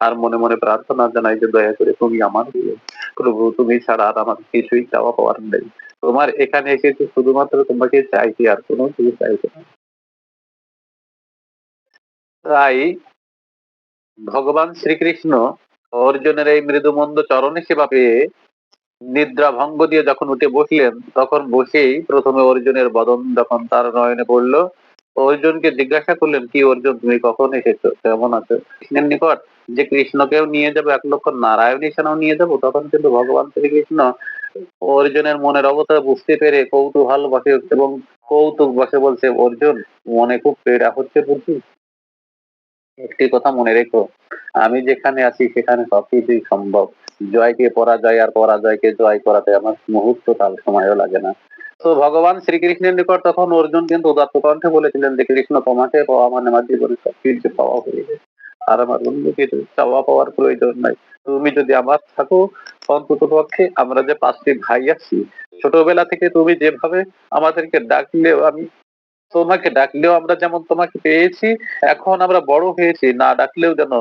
আর মনে মনে প্রার্থনা জানাই যে দয়া করে তুমি আমার দিও প্রভু, তুমি ছাড়া আর আমার কিছুই চাওয়া পাওয়ার নেই। তোমার এখানে এসেছে শুধুমাত্র তোমাকে চাইছি আর কোনো কিছু চাইছি না। তাই ভগবান শ্রীকৃষ্ণ অর্জুনের এই মৃদুমন্দ চরণে সেবা পেয়ে নিদ্রা ভঙ্গ দিয়ে যখন উঠে বসলেন, তখন বসেই প্রথমে অর্জুনের বদন যখন তার নয়নে পড়ল, অর্জুনকে জিজ্ঞাসা করলেন, কি অর্জুন, তুমি কখন এসেছ? কেমন আছো? কৃষ্ণের নিকট যে কৃষ্ণকেও নিয়ে যাব, এক লক্ষ নারায়ণী সেনাও নিয়ে যাব, তখন কিন্তু ভগবান শ্রীকৃষ্ণ অর্জুনের মনের অবস্থা বুঝতে পেরে কৌতূহল বসে এবং কৌতুক বসে বলছে, অর্জুন, মনে খুব পেড়া হচ্ছে বুঝি একটি কথা মনে রেখো, আমি যেখানে আছি সেখানে সবকিছুই সম্ভব। জয়কে পরাজয় আর পরাজয়কে জয় করাতে আমার মুহূর্ত কাল সময়ও লাগে না। তো ভগবান শ্রীকৃষ্ণের নিকট তখন অর্জুন কিন্তু উদাত্ত কণ্ঠে বলেছিলেন যে, কৃষ্ণ, তোমাকে পাওয়া মানে আমার জীবনে সবকিছু পাওয়া হয়ে গেছে। আর আমার অন্য চাওয়া পাওয়ার প্রয়োজন নাই। তুমি যদি আমার থাকো, অন্তত পক্ষে আমরা যে পাঁচটি ভাই আছি, ছোটবেলা থেকে তুমি যেভাবে আমাদেরকে ডাকলেও আমি তোমাকে ডাকলেও আমরা যেমন তোমাকে পেয়েছি, এখন আমরা বড় হয়েছি, না ডাকলেও যেন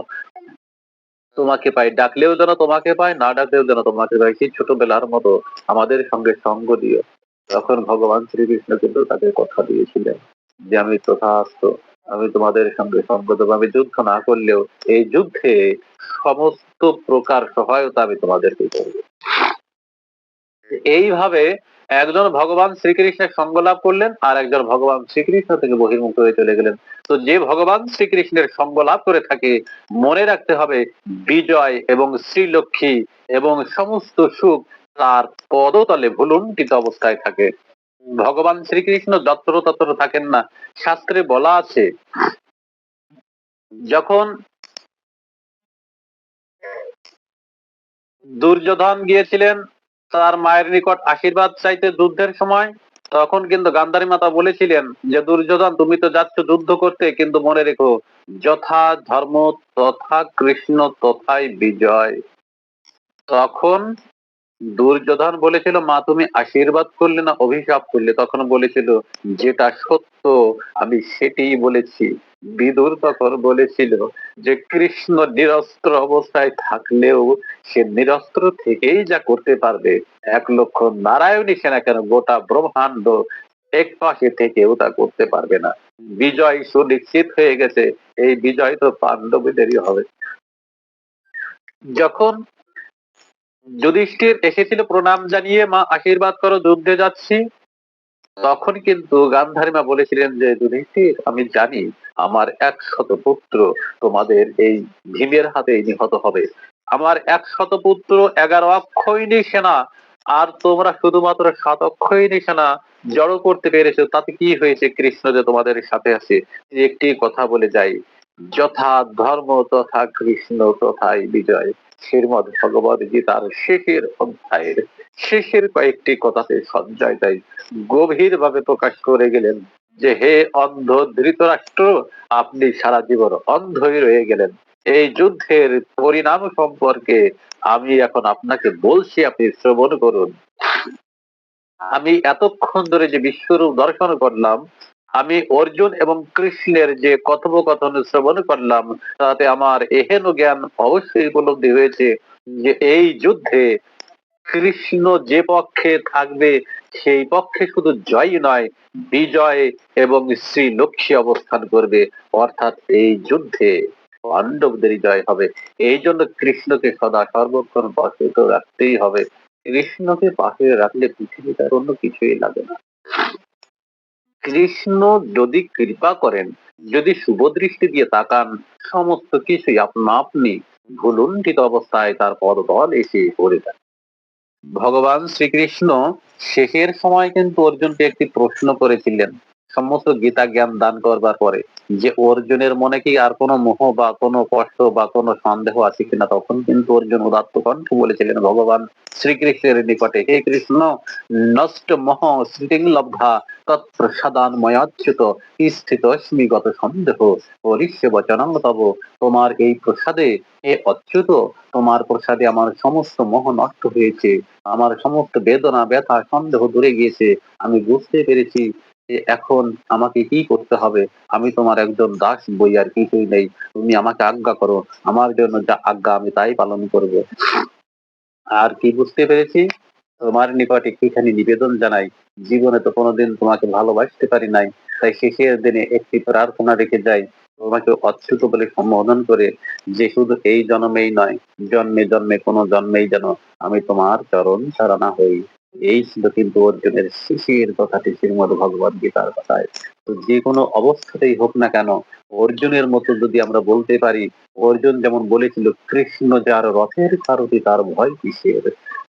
তোমাকে পাই, ডাকলেও যেন তোমাকে পাই, না ডাকলেও যেন তোমাকে পাই, সেই ছোটবেলার মতো আমাদের সঙ্গে সঙ্গ দিও। তখন ভগবান শ্রীকৃষ্ণ কিন্তু তাকে কথা দিয়েছিলেন যে আমি তথাস্ত আমি তোমাদের সঙ্গে সঙ্গ দেবো আমি যুদ্ধ না করলেও এই যুদ্ধে সমস্ত প্রকার সহায়তা আমি তোমাদেরকে করব। এইভাবে একজন ভগবান শ্রীকৃষ্ণের সঙ্গ লাভ করলেন আর একজন ভগবান শ্রীকৃষ্ণ থেকে বহির্মুখ হয়ে চলে গেলেন। তো যে ভগবান শ্রীকৃষ্ণের সঙ্গ লাভ করে থাকে, মনে রাখতে হবে বিজয় এবং শ্রীলক্ষ্মী এবং সমস্ত সুখ তার পদতলে ভুলুণ্ঠিত অবস্থায় থাকে। ভগবান শ্রীকৃষ্ণ যত্র তত্র থাকেন না। শাস্ত্রে বলা আছে, যখন দুর্যোধন গিয়েছিলেন তার মায়ের নিকট আশীর্বাদ চাইতে যুদ্ধের সময়, তখন কিন্তু গান্ধারী মাতা বলেছিলেন যে, দুর্যোধন, তুমি তো যাচ্ছ যুদ্ধ করতে, কিন্তু মনে রেখো, যথা ধর্ম তথা কৃষ্ণ তথাই বিজয়। তখন দুর্যোধন বলেছিল, মা, তুমি আশীর্বাদ করলে না অভিশাপ করলে? তখন বলেছিল, যেটা সত্য, আমি সেটাই বলেছি। বিদুর তখন বলেছিল যে, কৃষ্ণ নিরস্ত্র অবস্থায় থাকলেও সে নিরস্ত্র থেকেই যা করতে পারবে। এক লক্ষ নারায়ণী সেনা কেন গোটা ব্রহ্মাণ্ড এক পাশে থেকেও তা করতে পারবে না? বিজয় সুনিশ্চিত হয়ে গেছে। এই বিজয় তো পাণ্ডবদেরই হবে। যখন যুধিষ্ঠির এসেছিল প্রণাম জানিয়ে, মা, আশীর্বাদ করো, যুদ্ধে যাচ্ছি। তখন কিন্তু গান্ধারী মা বলেছিলেন যে, যুধিষ্ঠির, আমি জানি আমার একশত পুত্র তোমাদের এই ভীমের হাতে নিহত হবে। আমার একশত পুত্র এগারো অক্ষয়ণী সেনা, আর তোমরা শুধুমাত্র সাত অক্ষয়ণী সেনা জড়ো করতে পেরেছ। তাতে কি হয়েছে, কৃষ্ণ, যে তোমাদের সাথে আছে? একটি কথা বলে যাই। যথা ধর্ম তথা কৃষ্ণ তথাই বিজয়। শ্রীমদ ভগবত গীতার শেষের অধ্যায়ের শেষের কয়েকটি কথাতে সঞ্জয় তাই গভীর ভাবে প্রকাশ করে গেলেন যে, হে অন্ধ ধৃতরাষ্ট্র, আপনি সারা জীবন অন্ধই রয়ে গেলেন। এই যুদ্ধের পরিণাম সম্পর্কে আমি এখন আপনাকে বলছি, আপনি শ্রবণ করুন। আমি এতক্ষণ ধরে যে বিশ্বরূপ দর্শন করলাম আমি অর্জুন এবং কৃষ্ণের যে কথোপকথন শ্রবণ করলাম, তাতে আমার এহেন জ্ঞান অবশ্যই উপলব্ধি হয়েছে যে এই যুদ্ধে কৃষ্ণ যে পক্ষে থাকবে, সেই পক্ষে শুধু জয় নয়, বিজয় এবং শ্রী লক্ষ্মী অবস্থান করবে। অর্থাৎ এই যুদ্ধে পাণ্ডবদের জয় হবে। এই জন্য কৃষ্ণকে সদা সর্বক্ষণ পাশে তো রাখতেই হবে। কৃষ্ণকে পাশে রাখলে পৃথিবীটার অন্য কিছুই লাগে না। কৃষ্ণ যদি কৃপা করেন, যদি শুভ দৃষ্টি দিয়ে তাকান, সমস্ত কিছুই আপনা আপনি ভুলুণ্ঠিত অবস্থায় তার পদতল এসে পড়ে যায়। ভগবান শ্রীকৃষ্ণ শেষের সময় কিন্তু অর্জুনকে একটি প্রশ্ন করেছিলেন সমস্ত গীতা জ্ঞান দান করবার পরে যে অর্জুনের মনে কি আর কোনো মোহ বা কোনো কষ্ট বা কোনো সন্দেহ আছে কিনা, তখন কিন্তু অর্জুন উদাত্ত কণ্ঠ বলেছিলেন, ভগবান শ্রীকৃষ্ণের নিকটে হে কৃষ্ণ, নষ্ট মোহ স্মৃতিং লব্ধা তৎপ্রসাদান ময়াচ্যুত স্থিত স্মিগত সন্দেহ তব, তোমার এই প্রসাদে এ অচ্যুত, তোমার প্রসাদে আমার সমস্ত মোহ নষ্ট হয়েছে, আমার সমস্ত বেদনা, ব্যথা, সন্দেহ দূরে গিয়েছে, আমি বুঝতে পেরেছি যে এখন আমাকে কি করতে হবে? আমি তোমার একজন দাস বই আর কিছুই নেই। তুমি আমাকে আজ্ঞা করো। আমার জন্য যা আজ্ঞা আমি তাই পালন করব। আর কি বুঝতে পেরেছি? তোমার নিকটে কিখানি নিবেদন জানাই। জীবনে তো কোনোদিন তোমাকে ভালোবাসতে পারি নাই। তাই শেষের দিনে একটি প্রার্থনা রেখে যাই। তোমাকে অচ্যুত বলে সম্বোধন করে যে শুধু এই জন্মেই নয়, জন্মে জন্মে কোনো জন্মেই যেন আমি তোমার চরণ সারানা হই। এই ছিল কিন্তু অর্জুনের শেষের কথাটি শ্রীমদ ভগবত গীতার কথায়। তো যে কোনো অবস্থাতেই হোক না কেন, অর্জুনের মতো যদি আমরা বলতে পারি, অর্জুন যেমন বলেছিল, কৃষ্ণ যার রথের সারথি তার ভয় কিসের?